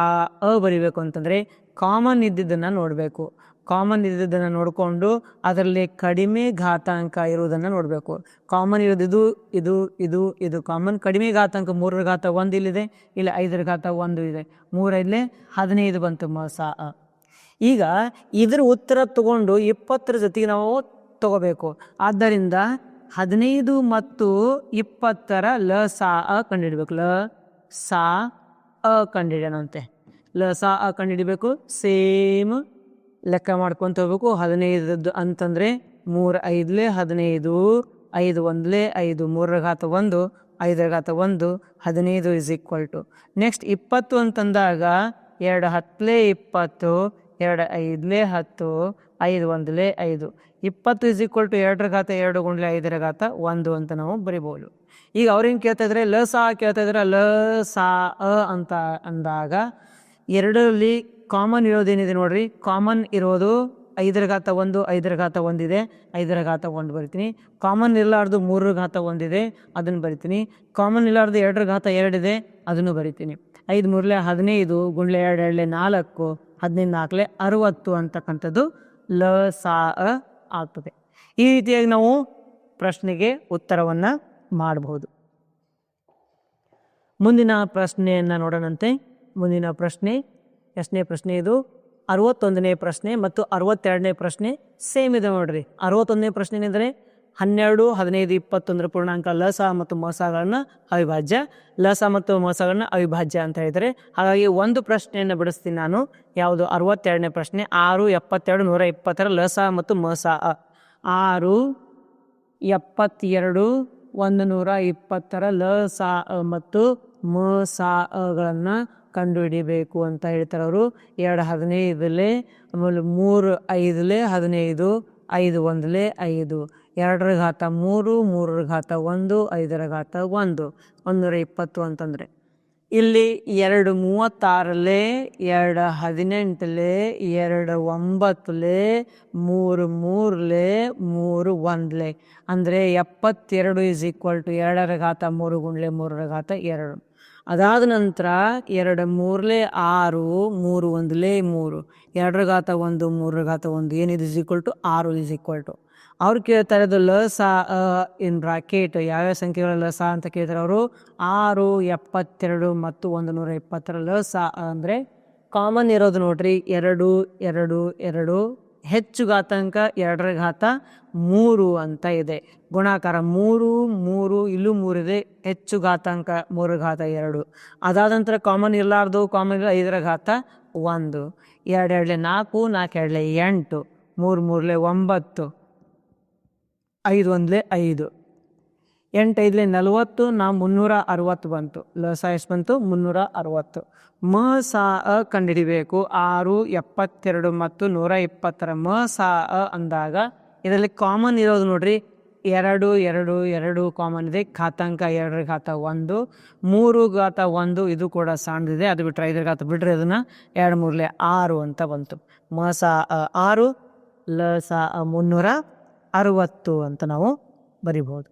Speaker 1: ಅ ಬರಿಬೇಕು ಅಂತಂದರೆ ಕಾಮನ್ ಇದ್ದಿದ್ದನ್ನು ನೋಡಬೇಕು. ಕಾಮನ್ ಇರೋದನ್ನು ನೋಡಿಕೊಂಡು ಅದರಲ್ಲಿ ಕಡಿಮೆ ಘಾತಾಂಕ ಇರುವುದನ್ನು ನೋಡಬೇಕು. ಕಾಮನ್ ಇರೋದು ಇದು ಇದು ಇದು ಇದು. ಕಾಮನ್ ಕಡಿಮೆ ಘಾತಾಂಕ ಮೂರರ ಘಾತ ಒಂದು ಇಲ್ಲಿದೆ, ಇಲ್ಲ ಐದರ ಘಾತ ಒಂದು ಇದೆ. ಮೂರಲ್ಲೇ ಹದಿನೈದು ಬಂತು ಮ, ಸಾ, ಅ. ಈಗ ಇದರ ಉತ್ತರ ತಗೊಂಡು ಇಪ್ಪತ್ತರ ಜೊತೆಗೆ ನಾವು ತಗೋಬೇಕು. ಆದ್ದರಿಂದ ಹದಿನೈದು ಮತ್ತು ಇಪ್ಪತ್ತರ ಲ, ಸಾ, ಅ ಕಂಡುಹಿಡಬೇಕು. ಲ, ಸಾ, ಅ ಕಂಡುಹಿಡಿಯೋಣಂತೆ ಲ, ಸಾ, ಅ ಕಂಡುಹಿಡಿಬೇಕು. ಸೇಮ್ ಲೆಕ್ಕ ಮಾಡ್ಕೊತ ಹೋಗ್ಬೇಕು. ಹದಿನೈದದ್ದು ಅಂತಂದರೆ ಮೂರು ಐದಲೇ ಹದಿನೈದು, ಐದು ಒಂದಲೇ ಐದು, ಮೂರರ ಘಾತ ಒಂದು, ಐದರ ಘಾತ ಒಂದು, ಹದಿನೈದು ಇಸ್ ಈಕ್ವಲ್ ಟು ನೆಕ್ಸ್ಟ್ ಇಪ್ಪತ್ತು ಅಂತಂದಾಗ ಎರಡು ಹತ್ತಲೇ ಇಪ್ಪತ್ತು, ಎರಡು ಐದಲೇ ಹತ್ತು, ಐದು ಒಂದಲೇ ಐದು. ಇಪ್ಪತ್ತು ಇಸ್ ಈಕ್ವಲ್ ಟು ಎರಡರ ಘಾತ ಎರಡು ಗುಂಡ್ಲೆ ಐದರ ಘಾತ ಒಂದು ಅಂತ ನಾವು ಬರಿಬೋದು. ಈಗ ಅವ್ರೇನು ಕೇಳ್ತಾ ಇದ್ರೆ? ಲ ಸಾ ಕೇಳ್ತಾ ಇದ್ರೆ. ಲ, ಸಾ, ಅ ಅಂತ ಅಂದಾಗ ಎರಡರಲ್ಲಿ ಕಾಮನ್ ಇರೋದೇನಿದೆ ನೋಡ್ರಿ. ಕಾಮನ್ ಇರೋದು ಐದರ ಘಾತ ಒಂದು ಐದರ ಘಾತ ಒಂದಿದೆ ಐದರ ಘಾತ ಒಂದು ಬರಿತೀನಿ. ಕಾಮನ್ ಇರಲಾರ್ದು ಮೂರರ ಘಾತ ಒಂದಿದೆ, ಅದನ್ನು ಬರಿತೀನಿ. ಕಾಮನ್ ಇರಲಾರ್ದು ಎರಡರ ಘಾತ ಎರಡಿದೆ, ಅದನ್ನು ಬರಿತೀನಿ. ಐದು ಮೂರಲೆ ಹದಿನೈದು ಗುಂಡ್ಲೆ ಎರಡು ಎರಡಲೆ ನಾಲ್ಕು, ಹದಿನೈದು ನಾಲ್ಕಲೆ ಅರುವತ್ತು ಅಂತಕ್ಕಂಥದ್ದು ಲ, ಸಾ ಆಗ್ತದೆ. ಈ ರೀತಿಯಾಗಿ ನಾವು ಪ್ರಶ್ನೆಗೆ ಉತ್ತರವನ್ನು ಮಾಡಬಹುದು ಮುಂದಿನ ಪ್ರಶ್ನೆಯನ್ನು ನೋಡೋಣಂತೆ. ಮುಂದಿನ ಪ್ರಶ್ನೆ ಎಷ್ಟನೇ ಪ್ರಶ್ನೆ ಇದು? ಅರವತ್ತೊಂದನೇ ಪ್ರಶ್ನೆ ಮತ್ತು ಅರವತ್ತೆರಡನೇ ಪ್ರಶ್ನೆ ಸೇಮ್ ಇದೆ ನೋಡ್ರಿ. ಅರವತ್ತೊಂದನೇ ಪ್ರಶ್ನೆ ಏನೆಂದರೆ ಹನ್ನೆರಡು, ಹದಿನೈದು, ಇಪ್ಪತ್ತೊಂದರ ಪೂರ್ಣಾಂಕ ಲಸ ಮತ್ತು ಮೋಸಗಳನ್ನು ಅವಿಭಾಜ್ಯ. ಲಸ ಮತ್ತು ಮೋಸಗಳನ್ನ ಅವಿಭಾಜ್ಯ ಅಂತ ಹೇಳಿದರೆ ಹಾಗಾಗಿ ಒಂದು ಪ್ರಶ್ನೆಯನ್ನು ಬಿಡಿಸ್ತೀನಿ ನಾನು. ಯಾವುದು? ಅರವತ್ತೆರಡನೇ ಪ್ರಶ್ನೆ. ಆರು, ಎಪ್ಪತ್ತೆರಡು, ನೂರ ಇಪ್ಪತ್ತರ ಲಸ ಮತ್ತು ಮೋಸ ಆರು, ಎಪ್ಪತ್ತೆರಡು, ಒಂದು ನೂರ ಇಪ್ಪತ್ತರ ಲಸ ಮತ್ತು ಮ, ಸಾ ಅಗಳನ್ನು ಕಂಡುಹಿಡಿಬೇಕು ಅಂತ ಹೇಳ್ತಾರೆ ಅವರು. ಎರಡು ಹದಿನೈದಲೇ, ಆಮೇಲೆ ಮೂರು ಐದಲೇ, ಹದಿನೈದು, ಐದು ಒಂದಲೇ, ಐದು. ಎರಡರ ಘಾತ ಮೂರು, ಮೂರರ ಘಾತ ಒಂದು, ಐದರ ಘಾತ ಒಂದು. ಒಂದೂರ ಇಪ್ಪತ್ತು ಅಂತಂದರೆ. ಇಲ್ಲಿ ಎರಡು ಮೂವತ್ತಾರಲೇ, ಎರಡು ಹದಿನೆಂಟಲೇ, ಎರಡು ಒಂಬತ್ತಲೇ, ಮೂರು ಮೂರಲೇ, ಮೂರು ಒಂದಲೇ. ಅಂದರೆ ಎಪ್ಪತ್ತೆರಡು ಇಸ್ ಈಕ್ವಲ್ ಟು ಎರಡರ ಘಾತ ಮೂರು ಗುಂಡ್ಲೆ ಮೂರರ ಘಾತ ಎರಡು. ಅದಾದ ನಂತರ ಎರಡು ಮೂರಲೇ ಆರು, ಮೂರು ಒಂದಲೇ ಮೂರು, ಎರಡರ ಘಾತ ಒಂದು, ಮೂರರ ಘಾತ ಒಂದು ಏನಿದು ಇಸ್ ಈಕ್ವಲ್ ಟು ಆರು ಇಸ್ ಈಕ್ವಲ್ ಟು ಅವ್ರು ಕೇಳ್ತಾರೆ ಅದು ಲ, ಸ ಇನ್ ಬ್ರಾಕೆಟ್ ಯಾವ್ಯಾವ ಸಂಖ್ಯೆಗಳ ಲ, ಸ ಅಂತ ಕೇಳ್ತಾರೆ ಅವರು. ಆರು, ಎಪ್ಪತ್ತೆರಡು ಮತ್ತು ಒಂದು ನೂರ ಇಪ್ಪತ್ತರ ಲ, ಸ ಅಂದರೆ ಕಾಮನ್ ಇರೋದು ನೋಡ್ರಿ. ಎರಡು ಎರಡು ಎರಡು ಹೆಚ್ಚು ಘಾತಾಂಕ ಎರಡರ ಘಾತ ಮೂರು ಅಂತ ಇದೆ. ಗುಣಾಕಾರ ಮೂರು ಮೂರು, ಇಲ್ಲೂ ಮೂರಿದೆ ಹೆಚ್ಚು ಘಾತಾಂಕ ಮೂರು ಘಾತ ಎರಡು. ಅದಾದ ನಂತರ ಕಾಮನ್ ಇರಲಾರ್ದು, ಕಾಮನ್ ಇಲ್ಲ ಐದರ ಘಾತ ಒಂದು. ಎರಡು ಎರಡಲೆ ನಾಲ್ಕು ನಾಲ್ಕು ಎರಡಲೆ ಎಂಟು. ಮೂರು ಮೂರಲೆ ಒಂಬತ್ತು. ಐದು ಒಂದಲೇ ಐದು. ಎಂಟು ಐದಲೇ ನಲವತ್ತು, ನಾ ಮುನ್ನೂರ ಅರವತ್ತು ಬಂತು. ಲಸ ಎಷ್ಟು ಬಂತು? ಮುನ್ನೂರ ಅರವತ್ತು. ಮ, ಸಾ, ಅ ಕಂಡುಹಿಡಿಬೇಕು. ಆರು, ಎಪ್ಪತ್ತೆರಡು ಮತ್ತು ನೂರ ಇಪ್ಪತ್ತರ ಮ, ಸಾ, ಅ ಅಂದಾಗ ಇದರಲ್ಲಿ ಕಾಮನ್ ಇರೋದು ನೋಡ್ರಿ. ಎರಡು ಎರಡು ಎರಡು ಕಾಮನ್ ಇದೆ. ಘಾತಾಂಕ ಎರಡರ ಘಾತ ಒಂದು. ಮೂರು ಘಾತ ಒಂದು, ಇದು ಕೂಡ ಸಣ್ಣದಿದೆ ಅದು ಬಿಟ್ಟರೆ ಐದರ ಘಾತ ಬಿಡ್ರಿ ಅದನ್ನು. ಎರಡು ಮೂರಲೆ ಆರು ಅಂತ ಬಂತು. ಮ, ಸಾ, ಅ ಆರು, ಲ, ಸಾ ಮುನ್ನೂರ ಅರವತ್ತು ಅಂತ ನಾವು ಬರಿಬೋದು.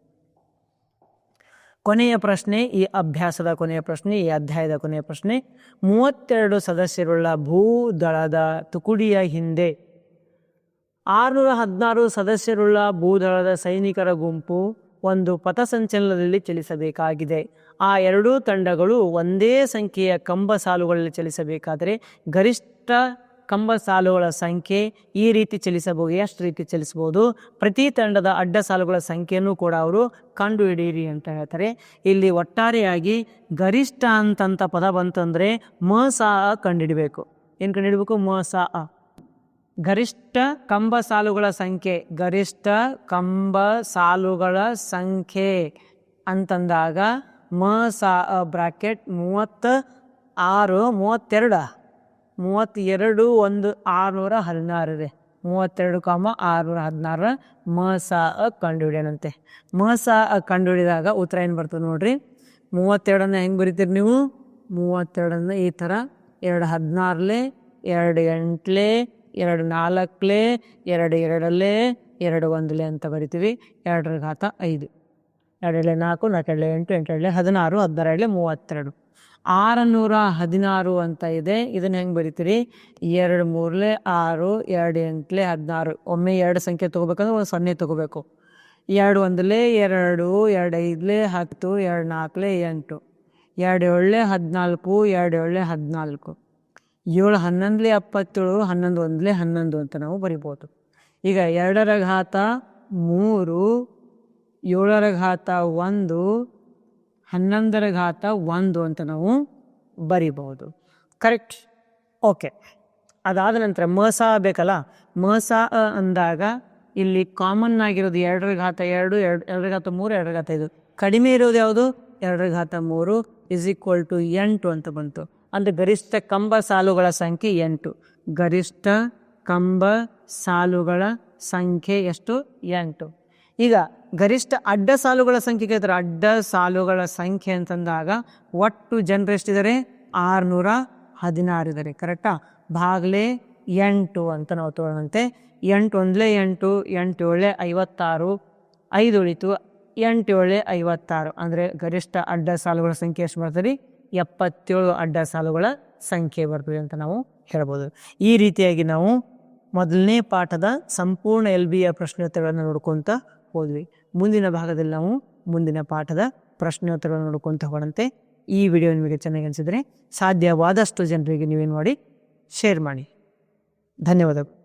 Speaker 1: ಕೊನೆಯ ಪ್ರಶ್ನೆ, ಈ ಅಭ್ಯಾಸದ ಕೊನೆಯ ಪ್ರಶ್ನೆ, ಈ ಅಧ್ಯಾಯದ ಕೊನೆಯ ಪ್ರಶ್ನೆ, ಮೂವತ್ತೆರಡು ಸದಸ್ಯರುಳ್ಳ ಭೂದಳದ ತುಕುಡಿಯ ಹಿಂದೆ ಆರುನೂರ ಹದಿನಾರು ಸದಸ್ಯರುಳ್ಳ ಭೂದಳದ ಸೈನಿಕರ ಗುಂಪು ಒಂದು ಪಥಸಂಚಲನದಲ್ಲಿ ಚಲಿಸಬೇಕಾಗಿದೆ. ಆ ಎರಡೂ ತಂಡಗಳು ಒಂದೇ ಸಂಖ್ಯೆಯ ಕಂಬ ಸಾಲುಗಳಲ್ಲಿ ಚಲಿಸಬೇಕಾದರೆ ಗರಿಷ್ಠ ಕಂಬ ಸಾಲುಗಳ ಸಂಖ್ಯೆ ಈ ರೀತಿ ಚಲಿಸಬಹುದು, ಎಷ್ಟು ರೀತಿ ಚಲಿಸಬಹುದು? ಪ್ರತಿ ತಂಡದ ಅಡ್ಡ ಸಾಲುಗಳ ಸಂಖ್ಯೆಯನ್ನು ಕೂಡ ಅವರು ಕಂಡುಹಿಡಿಯಿರಿ ಅಂತ ಹೇಳ್ತಾರೆ. ಇಲ್ಲಿ ಒಟ್ಟಾರೆಯಾಗಿ ಗರಿಷ್ಠ ಅಂತಂತ ಪದ ಬಂತಂದರೆ ಮ, ಸಾ ಕಂಡುಹಿಡಬೇಕು. ಏನು ಕಂಡುಹಿಡಬೇಕು? ಮ, ಸಾ ಗರಿಷ್ಠ ಕಂಬ ಸಾಲುಗಳ ಸಂಖ್ಯೆ, ಗರಿಷ್ಠ ಕಂಬ ಸಾಲುಗಳ ಸಂಖ್ಯೆ ಅಂತಂದಾಗ ಮ, ಸಾ ಬ್ರಾಕೆಟ್ ಮೂವತ್ತ ಆರು ಮೂವತ್ತೆರಡ. ಮೂವತ್ತೆರಡು ಒಂದು ಆರುನೂರ ಹದಿನಾರು ರೀ. ಮೂವತ್ತೆರಡು ಕಾಮ ಆರುನೂರ ಹದಿನಾರ ಮ, ಸ, ಅ ಕಂಡುಹಿಡಿಯೋಣಂತೆ ಮ, ಸ, ಅ ಕಂಡುಹಿಡಿದಾಗ ಉತ್ತರ ಏನು ಬರ್ತದೆ ನೋಡ್ರಿ? ಮೂವತ್ತೆರಡನ್ನ ಹೆಂಗೆ ಬರಿತೀರಿ ನೀವು? ಮೂವತ್ತೆರಡನ್ನ ಈ ಥರ ಎರಡು ಹದಿನಾರಲೆ ಎರಡು ಎಂಟ್ಲೆ ಎರಡು ನಾಲ್ಕಲೆ ಎರಡು ಎರಡಲೆ ಎರಡು ಒಂದಲೆ ಅಂತ ಬರಿತೀವಿ. ಎರಡರ ಘಾತ ಐದು. ಎರಡೆರಡಲೆ ನಾಲ್ಕು ನಾಲ್ಕೆರಡಲೆ ಎಂಟು ಎಂಟೆರಡಲೆ ಹದಿನಾರು ಹದಿನಾರೆರಡಲೆ ಮೂವತ್ತೆರಡು. ಆರುನೂರ ಹದಿನಾರು ಅಂತ ಇದೆ. ಇದನ್ನ ಹೆಂಗೆ ಬರಿತೀರಿ? ಎರಡು ಮೂರಲೆ ಆರು, ಎರಡು ಎಂಟ್ಲೆ ಹದಿನಾರು. ಒಮ್ಮೆ ಎರಡು ಸಂಖ್ಯೆ ತೊಗೋಬೇಕಂದ್ರೆ ಒಂದು ಸೊನ್ನೆ ತೊಗೋಬೇಕು. ಎರಡು ಒಂದಲೇ ಎರಡು ಎರಡು ಹತ್ತು, ಎರಡು ನಾಲ್ಕಲೆ ಎಂಟು. ಎರಡು ಏಳಲೆ ಹದಿನಾಲ್ಕು, ಎರಡು ಏಳಲೆ ಹದಿನಾಲ್ಕು. ಏಳು ಹನ್ನೊಂದಲೇ ಎಪ್ಪತ್ತೇಳು, ಹನ್ನೊಂದು ಒಂದಲೇ ಹನ್ನೊಂದು ಅಂತ ನಾವು ಬರಿಬೋದು. ಈಗ ಎರಡರ ಘಾತ ಮೂರು ಏಳರ ಘಾತ ಒಂದು ಹನ್ನೊಂದರ ಘಾತ ಒಂದು ಅಂತ ನಾವು ಬರಿಬಹುದು. ಕರೆಕ್ಟ್ ಓಕೆ ಅದಾದ ನಂತರ ಮಸ ಬೇಕಲ್ಲ? ಮಸ ಅಂದಾಗ ಇಲ್ಲಿ ಕಾಮನ್ ಆಗಿರೋದು ಎರಡರ ಘಾತ ಎರಡು ಎರಡು, ಎರಡರ ಘಾತ ಮೂರು, ಎರಡರ ಘಾತ ಐದು. ಕಡಿಮೆ ಇರೋದು ಯಾವುದು? ಎರಡರ ಘಾತ ಮೂರು ಇಸ್ ಈಕ್ವಲ್ ಟು ಎಂಟು ಅಂತ ಬಂತು. ಅಂದರೆ ಗರಿಷ್ಠ ಕಂಬ ಸಾಲುಗಳ ಸಂಖ್ಯೆ ಎಂಟು. ಗರಿಷ್ಠ ಕಂಬ ಸಾಲುಗಳ ಸಂಖ್ಯೆ ಎಷ್ಟು? ಎಂಟು. ಈಗ ಗರಿಷ್ಠ ಅಡ್ಡ ಸಾಲುಗಳ ಸಂಖ್ಯೆ ಕೇಳ್ತಾರೆ ಅಡ್ಡ ಸಾಲುಗಳ ಸಂಖ್ಯೆ ಅಂತಂದಾಗ ಒಟ್ಟು ಜನರು ಎಷ್ಟಿದ್ದಾರೆ? ಆರುನೂರ ಹದಿನಾರು ಇದ್ದಾರೆ. ಕರೆಕ್ಟಾ ಭಾಗಲೇ ಎಂಟು ಅಂತ ನಾವು ತೋರಂತೆ ಎಂಟು ಒಂದಲೇ ಎಂಟು ಎಂಟು ಏಳೆ ಐವತ್ತಾರು, ಐದು ಉಳಿತು, ಎಂಟು ಏಳೆ ಐವತ್ತಾರು. ಅಂದರೆ ಗರಿಷ್ಠ ಅಡ್ಡ ಸಾಲುಗಳ ಸಂಖ್ಯೆ ಎಷ್ಟು ಬರ್ತದೆ ಎಪ್ಪತ್ತೇಳು ಅಡ್ಡ ಸಾಲುಗಳ ಸಂಖ್ಯೆ ಬರ್ತದೆ ಅಂತ ನಾವು ಹೇಳ್ಬೋದು. ಈ ರೀತಿಯಾಗಿ ನಾವು ಮೊದಲನೇ ಪಾಠದ ಸಂಪೂರ್ಣ ಎಲ್ ಬಿ ಯ ಪ್ರಶ್ನೋತ್ತರಗಳನ್ನು ನೋಡ್ಕೊತ ಹೋದ್ವಿ. ಮುಂದಿನ ಭಾಗದಲ್ಲಿ ನಾವು ಮುಂದಿನ ಪಾಠದ ಪ್ರಶ್ನೋತ್ತರಗಳನ್ನು ನೋಡ್ಕೊತ ಹೋಗೋಣಂತೆ. ಈ ವಿಡಿಯೋ ನಿಮಗೆ ಚೆನ್ನಾಗಿ ಅನಿಸಿದರೆ ಸಾಧ್ಯವಾದಷ್ಟು ಜನರಿಗೆ ನೀವೇನು ಮಾಡಿ, ಶೇರ್ ಮಾಡಿ. ಧನ್ಯವಾದಗಳು.